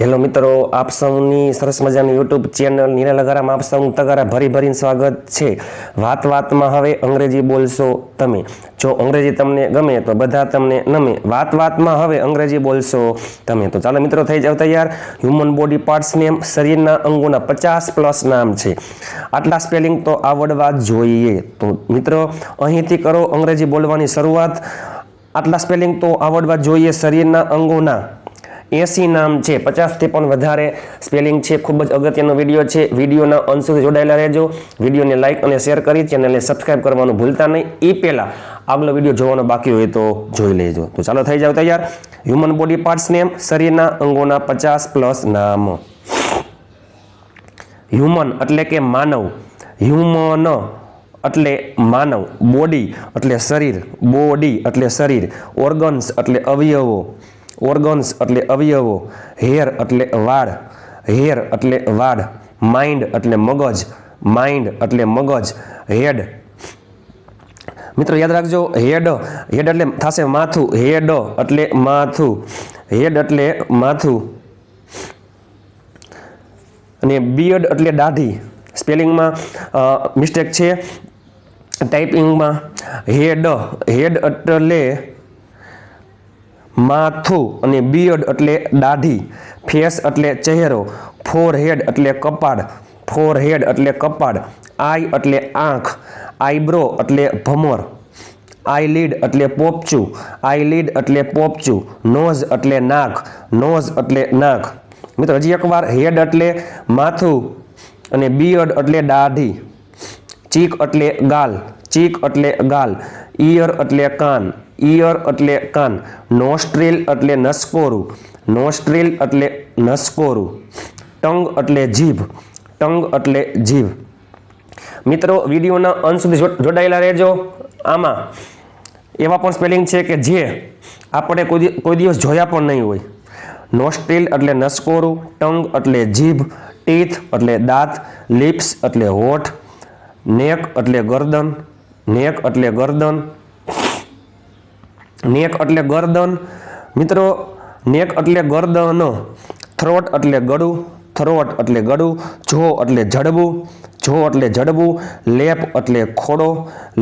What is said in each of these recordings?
Hello મિત્રો, આપ સૌની સરસ મજાની યુટ્યુબ ચેનલ નીરા લગારામાં આપ સૌનું તગારા ભરી ભરીને સ્વાગત છે. વાત વાતમાં હવે અંગ્રેજી બોલશો તમે. જો અંગ્રેજી તમને ગમે તો બધા તમને નમે. વાત વાતમાં હવે અંગ્રેજી બોલશો તમે. તો ચાલો મિત્રો, થઈ જાવ તૈયાર. હ્યુમન બોડી પાર્ટ્સ નેમ શરીરના અંગોના પચાસ પ્લસ નામ છે. આટલા સ્પેલિંગ તો આવડવા જોઈએ. તો મિત્રો, અહીંથી કરો અંગ્રેજી બોલવાની શરૂઆત. આટલા સ્પેલિંગ તો આવડવા જોઈએ શરીરના અંગોના. એસી નામ છે. પચાસથી પણ વધારે સ્પેલિંગ છે. ખૂબ જ અગત્યનો વીડિયો છે. વિડીયોના અંત સુધી જોડાયેલા રહેજો. વિડીયોને લાઇક અને શેર કરી ચેનલને સબસ્ક્રાઇબ કરવાનું ભૂલતા નહીં. એ પહેલાં આગલો વીડિયો જોવાનો બાકી હોય તો જોઈ લેજો. તો ચાલો થઈ જાવ તૈયાર. હ્યુમન બોડી પાર્ટ્સ નેમ શરીરના અંગોના પચાસ પ્લસ નામ. હ્યુમન એટલે કે માનવ. હ્યુમન એટલે માનવ. બોડી એટલે શરીર. બોડી એટલે શરીર. ઓર્ગન્સ એટલે અવયવો. ઓર્ગન્સ એટલે અવયવો, હેર એટલે વાળ, હેર એટલે વાળ, માઇન્ડ એટલે મગજ, માઇન્ડ એટલે મગજ, હેડ. મિત્રો, યાદ રાખજો, હેડ હેડ એટલે થશે માથું, હેડ એટલે માથું, હેડ એટલે માથું. અને બિયર્ડ એટલે દાઢી. સ્પેલિંગમાં મિસ્ટેક છે. ટાઈપિંગમાં, હેડ હેડ એટલે માથું અને બિયડ એટલે દાઢી ફેસ એટલે ચહેરો ફોર હેડ એટલે કપાળ ફોર હેડ એટલે કપાળ આઈ એટલે આંખ આઈબ્રો એટલે ભમર આઈલીડ એટલે પોપચું આઈલીડ એટલે પોપચું નોઝ એટલે નાક નોઝ એટલે નાક. મિત્રો, હજી એકવાર હેડ એટલે માથું અને બિયડ એટલે દાઢી ચીક એટલે ગાલ ચીક એટલે ગાલ ઈયર એટલે કાન, ઈયર એટલે કાન, નોસ્ટ્રીલ એટલે નસકોરું નોસ્ટ્રીલ એટલે નસકોરું ટંગ એટલે જીભ, ટંગ એટલે જીભ. મિત્રો, વિડીયોના અંત સુધી જોડાયેલા રહેજો. આમાં એવા પણ સ્પેલિંગ છે કે જે આપણે કોઈ કોઈ દિવસ જોયા પણ નહીં હોય. નોસ્ટ્રીલ એટલે નસકોરું ટંગ એટલે જીભ, ટીથ એટલે દાંત, લિપ્સ એટલે હોઠ, નેક એટલે ગરદન નેક એટલે ગરદન. નેક એટલે ગરદન. મિત્રો, નેક એટલે ગરદન, થ્રોટ એટલે ગળું, થ્રોટ એટલે ગળું, જો એટલે જડબું, જો એટલે જડબું, લેપ એટલે ખોડો,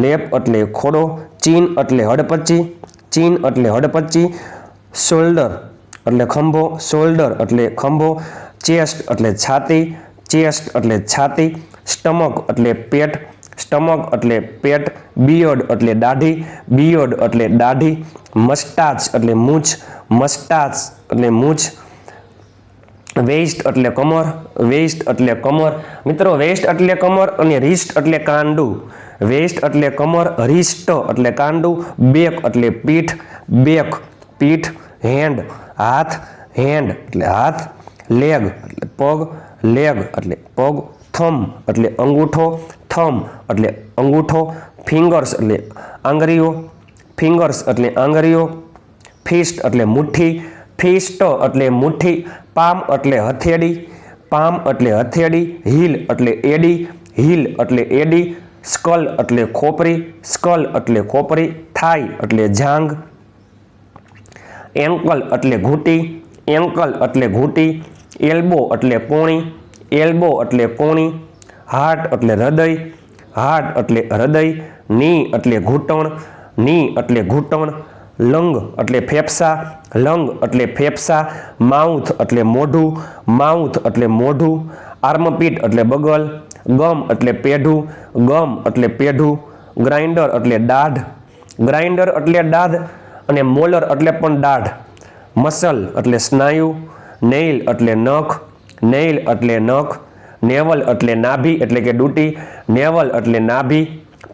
લેપ એટલે ખોડો, ચીન એટલે હડપચી, ચીન એટલે હડપચી, શોલ્ડર એટલે ખંભો, શોલ્ડર એટલે ખંભો, ચેસ્ટ એટલે છાતી, ચેસ્ટ એટલે છાતી, સ્ટમક એટલે પેટ સ્ટમક એટલે પેટ બિયર્ડ એટલે દાઢી બિયર્ડ એટલે દાઢી, મસ્ટાચ એટલે મૂછ, મસ્ટાચ એટલે મૂછ વેસ્ટ એટલે કમર વેસ્ટ એટલે કમર. મિત્રો વેસ્ટ એટલે કમર અને રિસ્ટ એટલે કાંડું. વેસ્ટ એટલે કમર, રિસ્ટ એટલે કાંડું, બેક એટલે પીઠ, બેક પીઠ, હેન્ડ, હાથ, હેન્ડ એટલે હાથ, લેગ એટલે પગ, લેગ એટલે પગ થમ એટલે અંગૂઠો, થમ એટલે અંગૂઠો, ફિંગર્સ એટલે આંગળીઓ, ફિંગર્સ એટલે આંગળીઓ, ફિસ્ટ એટલે મુઠ્ઠી, ફિસ્ટ એટલે મુઠ્ઠી, પામ એટલે હથેળી, પામ એટલે હથેળી, હીલ એટલે એડી, હીલ એટલે એડી, સ્કલ એટલે ખોપરી, સ્કલ એટલે ખોપરી, થાઈ એટલે જાંગ એન્કલ એટલે ઘૂંટી એન્કલ એટલે ઘૂંટી, એલ્બો એટલે પોણી એલ્બો એટલે કોણી, હાર્ટ એટલે હૃદય, હાર્ટ એટલે હૃદય, ની એટલે ઘૂંટણ, ની એટલે ઘૂંટણ, લંગ એટલે ફેફસા, લંગ એટલે ફેફસા, માઉથ એટલે મોઢું, માઉથ એટલે મોઢું, આર્મપીટ એટલે બગલ, ગમ એટલે પેઢું, ગમ એટલે પેઢું, ગ્રાઇન્ડર એટલે દાઢ, ગ્રાઇન્ડર એટલે દાઢ અને મોલર એટલે પણ દાઢ, મસલ એટલે સ્નાયુ, નેઇલ એટલે નખ નેઇલ એટલે નખ, નેવલ એટલે નાભી એટલે કે ડૂટી, નેવલ એટલે નાભી,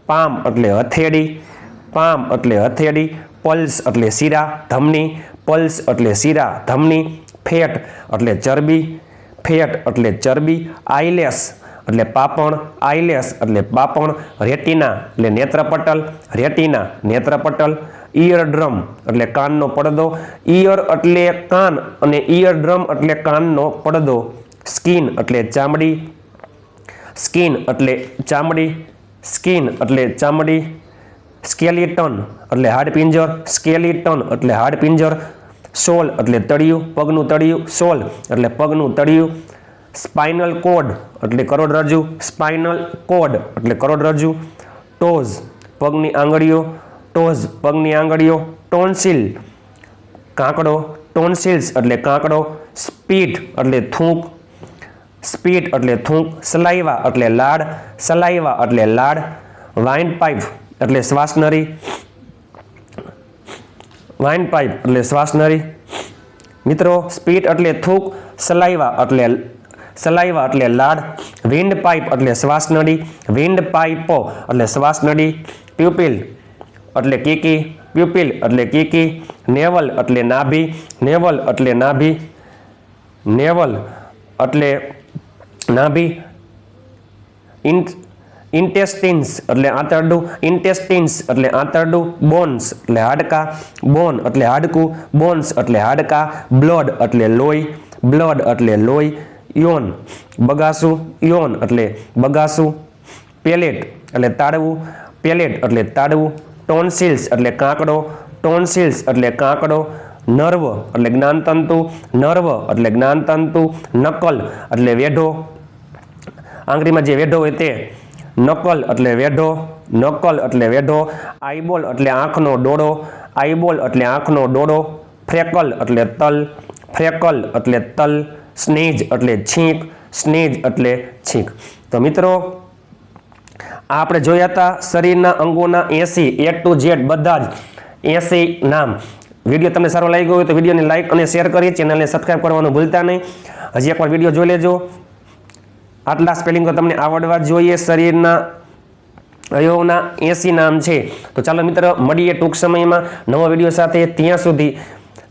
પામ એટલે હથેળી, પામ એટલે હથેળી, પલ્સ એટલે શીરા, ધમની, પલ્સ એટલે શીરા, ધમની, ફેટ એટલે ચરબી, ફેટ એટલે ચરબી, આઈલેસ એટલે પાપણ, આઈલેસ એટલે પાપણ, રેટિના એટલે નેત્રપટલ, રેટિના નેત્રપટલ ડ્રમ એટલે કાનનો પડદો ઇયર એટલે કાન અને ડ્રમ એટલે કાનનો પડદો, સ્કિન એટલે ચામડી, સ્કિન એટલે ચામડી, સ્કિન એટલે ચામડી, સ્કેલિટન એટલે હાડપિંજર, સ્કેલિટન એટલે હાડપિંજર, સોલ એટલે તળિયું, પગનું તળિયું, સોલ એટલે પગનું તળિયું સ્પાઇનલ કોડ એટલે કરોડરજ્જુ સ્પાઇનલ કોડ એટલે કરોડરજ્જુ ટોઝ પગની આંગળીઓ. ટોઝ પગની આંગળીઓ. ટોન્સિલ કાંકડો. ટોન્સિલ્સ એટલે કાંકડો. સ્પીટ એટલે થૂંક. સ્પીટ એટલે થૂંક. સલાઈવા એટલે લાડ. સલાઈવા એટલે લાડ. વાઇન પાઇપ એટલે શ્વાસનરી વાઇન પાઇપ એટલે શ્વાસનરી મિત્રો સ્પીટ એટલે થૂંક. સલાઈવા એટલે સલાઈવા એટલે લાડ, વિન્ડ પાઇપ એટલે શ્વાસનળી વિન્ડ પાઇપો એટલે શ્વાસનળી પ્યુપિલ એટલે કીકી, પ્યુપિલ એટલે કીકી, નેવલ એટલે નાભી, નેવલ એટલે નાભી, નેવલ એટલે નાભી ઇન ઇન્ટેસ્ટિન્સ એટલે આંતરડું, ઇન્ટેસ્ટિન્સ એટલે આંતરડું, બોન્સ એટલે હાડકા, બોન એટલે હાડકું, બોન્સ એટલે હાડકા, બ્લડ એટલે લોહી, બ્લડ એટલે લોહી યોન. બગાસું યોન એટલે બગાસું. પેલેટ એટલે તાળવું પેલેટ એટલે તાળવું ટોન્સિલ્સ એટલે કાંકડો. ટોન્સિલ્સ એટલે કાંકડો. નર્વ એટલે જ્ઞાનતંતુ. નર્વ એટલે જ્ઞાનતંતુ. નકલ એટલે વેઢો. આંગળીમાં જે વેઢો હોય તે. નકલ એટલે વેઢો. નકલ એટલે વેઢો. આઈબોલ એટલે આંખનો ડોળો આઈબોલ એટલે આંખનો ડોળો ફ્રેકલ એટલે તલ. ફ્રેકલ એટલે તલ. સ્નેજ એટલે છીંક, સ્નેજ એટલે છીંક. તો મિત્રો, આ આપણે જોયા હતા શરીરના અંગોના એસી એ ટુ ઝેડ બધા જ એસી નામ. વીડિયો તમને સારો લાગ્યો હોય તો વિડીયોને લાઇક અને શેર કરી, ચેનલને સબસ્ક્રાઈબ કરવાનું ભૂલતા નહીં. હજી એકવાર વીડિયો જોઈ લેજો. આટલા સ્પેલિંગ તમને આવડવા જોઈએ શરીરના અયોના એસી નામ છે. તો ચાલો મિત્ર, મળીએ ટૂંક સમયમાં. નવો વીડિયો સાથે ત્યાં સુધી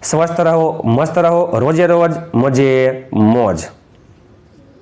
સ્વસ્થ રહો મસ્ત રહો રોજે રોજ મજે મોજ.